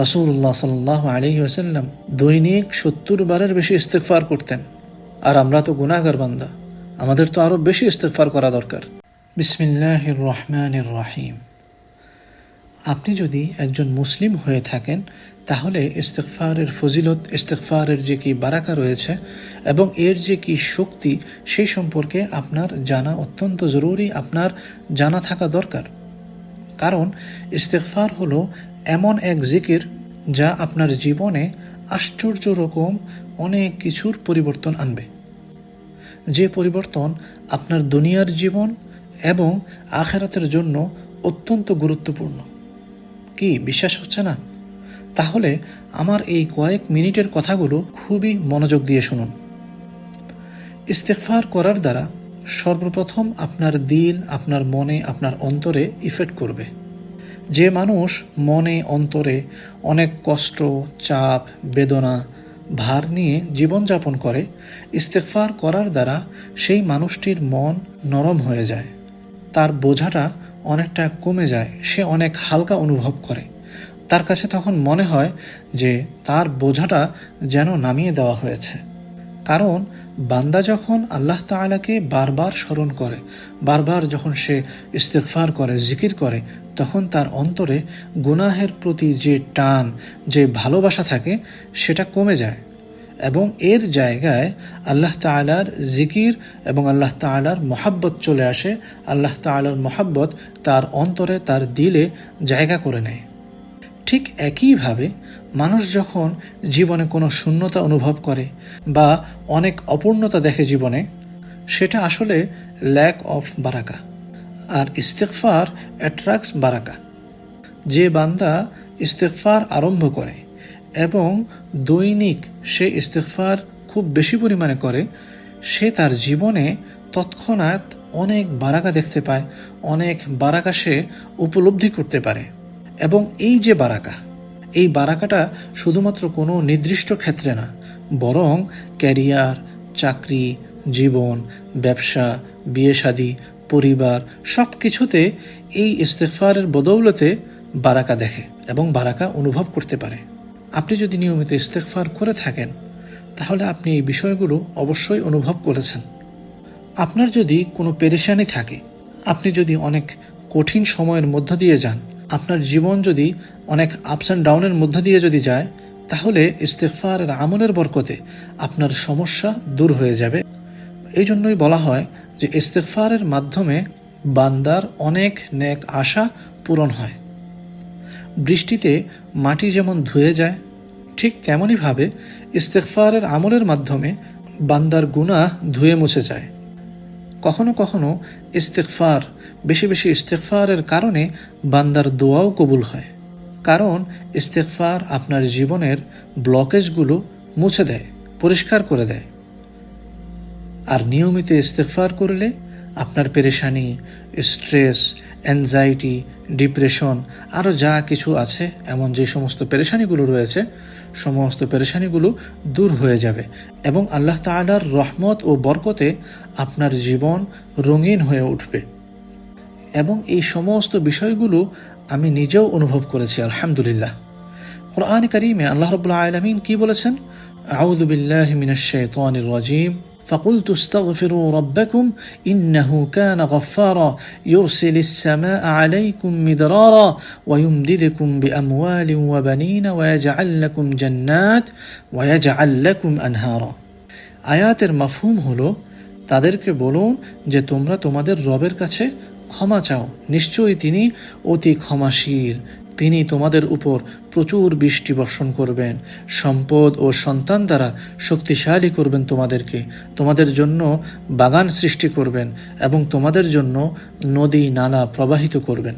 রসুল্লাহ সাল্লাহ আলী ওসাল্লাম দৈনিক সত্তর বারের বেশি ইস্তেকফার করতেন। আর আমরা তো গুনাহগার বান্দা, আমাদের তো আরও বেশি ইস্তেকফার করা দরকার। বিসমিল্লাহ রহমান রাহিম। আপনি যদি একজন মুসলিম হয়ে থাকেন, তাহলে ইস্তেকফারের ফজিলত ইস্তেকফারের যে কি বারাকা রয়েছে এবং এর যে কি শক্তি, সেই সম্পর্কে আপনার জানা অত্যন্ত জরুরি, আপনার জানা থাকা দরকার। কারণ ইস্তেকফার হলো এমন এক জিকির যা আপনার জীবনে আশ্চর্য রকম অনেক কিছুর পরিবর্তন আনবে। যে পরিবর্তন আপনার দুনিয়ার জীবন এবং আখেরাতের জন্য অত্যন্ত গুরুত্বপূর্ণ। কি বিশ্বাস হচ্ছে না? তাহলে আমার এই কয়েক মিনিটের কথাগুলো খুবই মনোযোগ দিয়ে শুনুন। ইস্তেফার করার দ্বারা সর্বপ্রথম আপনার দিল, আপনার মনে, আপনার অন্তরে ইফেক্ট করবে। যে মানুষ মনে অন্তরে অনেক কষ্ট, চাপ, বেদনা, ভার নিয়ে জীবনযাপন করে ইস্তেকফার করার দ্বারা সেই মানুষটির মন নরম হয়ে যায়। তার বোঝাটা অনেকটা কমে যায়, সে অনেক হালকা অনুভব করে। তার কাছে তখন মনে হয় যে তার বোঝাটা যেন নামিয়ে দেওয়া হয়েছে। কারণ বান্দা যখন আল্লাহ তালাকে বারবার স্মরণ করে, বারবার যখন সে ইস্তেকফার করে, জিকির করে, তখন তার অন্তরে গুনাহের প্রতি যে টান, যে ভালোবাসা থাকে, সেটা কমে যায় এবং এর জায়গায় আল্লাহ তালার জিকির এবং আল্লাহ তালার মহাব্বত চলে আসে। আল্লাহ তালার মহাব্বত তার অন্তরে, তার দিলে জায়গা করে নেয়। ঠিক একইভাবে মানুষ যখন জীবনে কোনো শূন্যতা অনুভব করে বা অনেক অপূর্ণতা দেখে জীবনে, সেটা আসলে ল্যাক অফ বারাকা আর ইস্তেকফার অ্যাট্রাক্টস বারাকা যে বান্দা ইস্তেকফার আরম্ভ করে এবং দৈনিক সে ইস্তেকফার খুব বেশি পরিমাণে করে, সে তার জীবনে তৎক্ষণাৎ অনেক বারাকা দেখতে পায়, অনেক বারাকা সে উপলব্ধি করতে পারে। এবং এই যে বারাকা এই বারাকাটা শুধুমাত্র কোনো নির্দিষ্ট ক্ষেত্রে না, বরং ক্যারিয়ার, চাকরি, জীবন, ব্যবসা বিয়ে পরিবার সব কিছুতে এই ইস্তেফারের বদৌলতে বারাকা দেখে এবং বারাকা অনুভব করতে পারে। আপনি যদি নিয়মিত ইস্তেকফার করে থাকেন, তাহলে আপনি এই বিষয়গুলো অবশ্যই অনুভব করেছেন। আপনার যদি কোনো পেরেশানি থাকে, আপনি যদি অনেক কঠিন সময়ের মধ্য দিয়ে যান আপনার জীবন যদি অনেক আপস অ্যান্ড ডাউনের মধ্য দিয়ে যদি যায়, তাহলে ইস্তেফারের আমলের বরকতে আপনার সমস্যা দূর হয়ে যাবে। এই জন্যই বলা হয় যে ইস্তেফারের মাধ্যমে বান্দার অনেক নেক আশা পূরণ হয়। বৃষ্টিতে মাটি যেমন ধুয়ে যায়, ঠিক তেমনইভাবে ইস্তেকফারের আমলের মাধ্যমে বান্দার গুণা ধুয়ে মুছে যায়। কখনো কখনো ইস্তেকফার বেশি বেশি ইস্তেকফারের কারণে বান্দার দোয়াও কবুল হয়। কারণ ইস্তেকফার আপনার জীবনের ব্লকেজগুলো মুছে দেয়, পরিষ্কার করে দেয়। আর নিয়মিত ইস্তেকফার করলে আপনার পেরেশানি, স্ট্রেস অ্যাংজাইটি ডিপ্রেশন আরও যা কিছু আছে, এমন যে সমস্ত পেরেশানিগুলো রয়েছে, সমস্ত পেরেশানিগুলো দূর হয়ে যাবে এবং আল্লাহ তালার রহমত ও বরকতে আপনার জীবন রঙিন হয়ে উঠবে। এবং এই সমস্ত বিষয়গুলো আমি নিজেও অনুভব করেছি আলহামদুলিল্লাহ কোরআন করিমে আল্লাহ রবুল্লা আলমিন কি বলেছেন আউদুবিল্লাহ মিনাশ শাইতানির রাজিম فقلت استغفروا ربكم انه كان غفارا يرسل السماء عليكم مدرارا ويمددكم باموال وبنين ويجعل لكم جنات ويجعل لكم انهارا আয়াতের মাফহুম হলো তাদেরকে বলুন যে তোমরা তোমাদের রবের কাছে ক্ষমা চাও। নিশ্চয়ই তিনি অতি ক্ষমাশীল। তিনি তোমাদের উপর প্রচুর বৃষ্টি বর্ষণ করবেন। সম্পদ ও সন্তান দ্বারা শক্তিশালী করবেন তোমাদেরকে। তোমাদের জন্য বাগান সৃষ্টি করবেন এবং তোমাদের জন্য নদী নালা প্রবাহিত করবেন।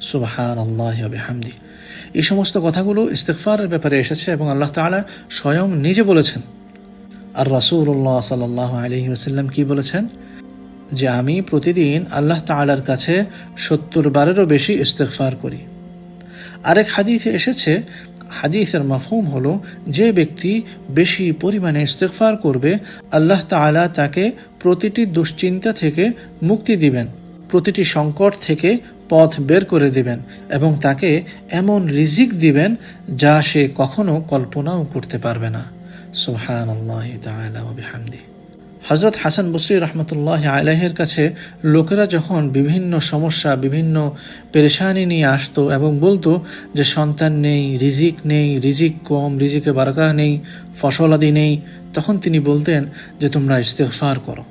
সুবাহান আল্লাহ হামদি এই সমস্ত কথাগুলো ইস্তেকফারের ব্যাপারে এসেছে এবং আল্লাহ তালা স্বয়ং নিজে বলেছেন। আর রাসুল্লাহ সাল আলহি আসাল্লাম কি বলেছেন? যে আমি প্রতিদিন আল্লাহ তালার কাছে সত্তর বারেরও বেশি ইস্তেকফার করি। আরেক হাদিসে এসেছে, হাদিসের মাফহুম হলো, যে ব্যক্তি বেশি পরিমাণে ইস্তেকফার করবে, আল্লাহ তালা তাকে প্রতিটি দুশ্চিন্তা থেকে মুক্তি দিবেন, প্রতিটি সংকট থেকে পথ বের করে দিবেন এবং তাকে এমন রিজিক দিবেন যা সে কখনো কল্পনাও করতে পারবে না। সুহান আল্লাহ হামদি হজরত হাসান বসরি রহমতুল্লাহ আলাহের কাছে লোকেরা যখন বিভিন্ন সমস্যা, বিভিন্ন পেরেশানি নিয়ে আসতো এবং বলতো যে সন্তান নেই, রিজিক নেই, রিজিক কম, রিজিকে বারাকা নেই ফসলাদি নেই, তখন তিনি বলতেন যে তোমরা ইস্তেফার করো।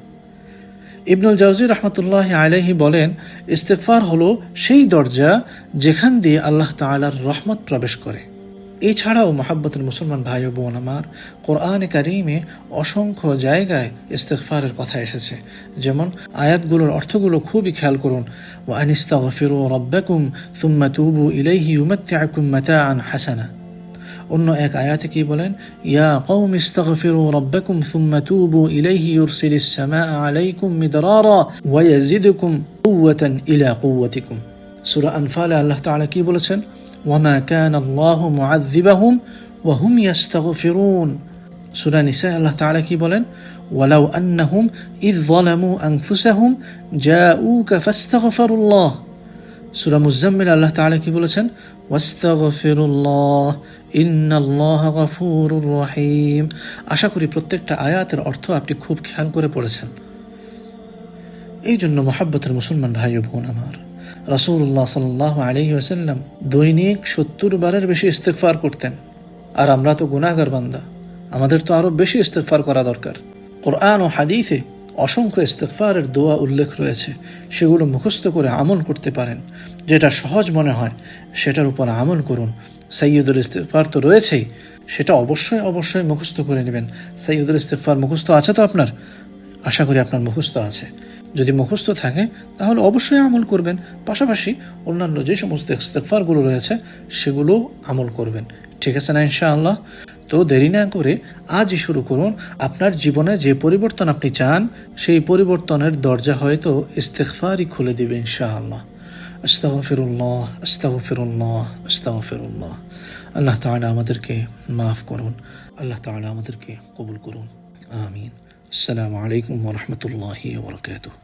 ইবনুল জাউজি রহমতুল্লাহ আলাহি বলেন ইস্তেকফার হলো সেই দরজা যেখান দিয়ে আল্লাহ তালার রহমত প্রবেশ করে। এছাড়াও মহাব্বতুল মুসলমান ভাই ও বোন আমার, কোরআনে কারিমে অসংখ্য জায়গায় ইস্তেকফারের কথা এসেছে। যেমন, আয়াতগুলোর অর্থগুলো খুবই খেয়াল করুন। ও আনিস্তাগফিরু রব্বাকুম সুম্মা তুবু ইলাইহি ইউমাত্তিআকুম মাতাআন হাসানা। অন্য এক আয়াতে কি বলেন? ইয়া কওম ইস্তাগফিরু রাব্বাকুম সুম্মা তুবু ইলাইহি ইউরসিলিস সামাআ আলাইকুম মিদরারা ওয়া ইয়াজিদুকুম কুওয়াতান ইলা কুওয়াতিকুম। সূরা আনফালে আল্লাহ তাআলা কি বলেছেন? ওয়ামা কান আল্লাহ মুআযিবাহুম ওয়া হুম ইস্তাগফিরুন সূরা নিসা, আল্লাহ তাআলা কি বলেন? ওয়ালাউ আন্নাহুম ইয যালামু আনফুসাহুম জাউকা ফাস্তাগফিরুল্লাহ সূরা মুজাম্মিল, আল্লাহ তাআলা কি বলেছেন? ওয়াস্তাগফিরুল্লাহ ইন্নাল্লাহ গফুরুর রহিম আশা করি প্রত্যেকটা আয়াতের অর্থ আপনি খুব খেয়াল করে পড়েছেন। এই জন্য মহাব্বতের মুসলমান ভাই বোন আমার রাসূলুল্লাহ সাল্লাল্লাহু আলাইহি ওয়াসাল্লাম দৈনিক সত্তর বারের বেশি ইস্তেগফার করতেন। আর আমরা তো গুনাহগার বান্দা, আমাদের তো আরও বেশি ইস্তেগফার করা দরকার। কোরআন ও হাদিসে অসংখ্য ইস্তেকফারের দোয়া উল্লেখ রয়েছে, সেগুলো মুখস্থ করে আমল করতে পারেন। যেটা সহজ মনে হয়, সেটার উপর আমল করুন। সৈয়দুল ইস্তেকফার তো রয়েছেই, সেটা অবশ্যই অবশ্যই মুখস্থ করে নেবেন। সৈয়দুল ইস্তেকফার মুখস্থ আছে তো আপনার? আশা করি আপনার মুখস্থ আছে। যদি মুখস্থ থাকে, তাহলে অবশ্যই আমল করবেন। পাশাপাশি অন্যান্য যে সমস্ত ইস্তেকফারগুলো রয়েছে সেগুলো আমল করবেন। ঠিক আছে না ইনশাআল্লাহ? তো দেরি না করে আজই শুরু করুন। আপনার জীবনে যে পরিবর্তন আপনি চান, সেই পরিবর্তনের দরজা হয়তো ইস্তেকফারই খুলে দিবে ইনশাআল্লাহ। আস্তাগফিরুল্লাহ আস্তাগফিরুল্লাহ আস্তাগফিরুল্লাহ। আল্লাহ তাআলা আমাদেরকে মাফ করুন। আল্লাহ তাআলা আমাদেরকে কবুল করুন। আমিন। আসসালামু আলাইকুম ওয়া রাহমাতুল্লাহি ওয়া বারাকাতুহু।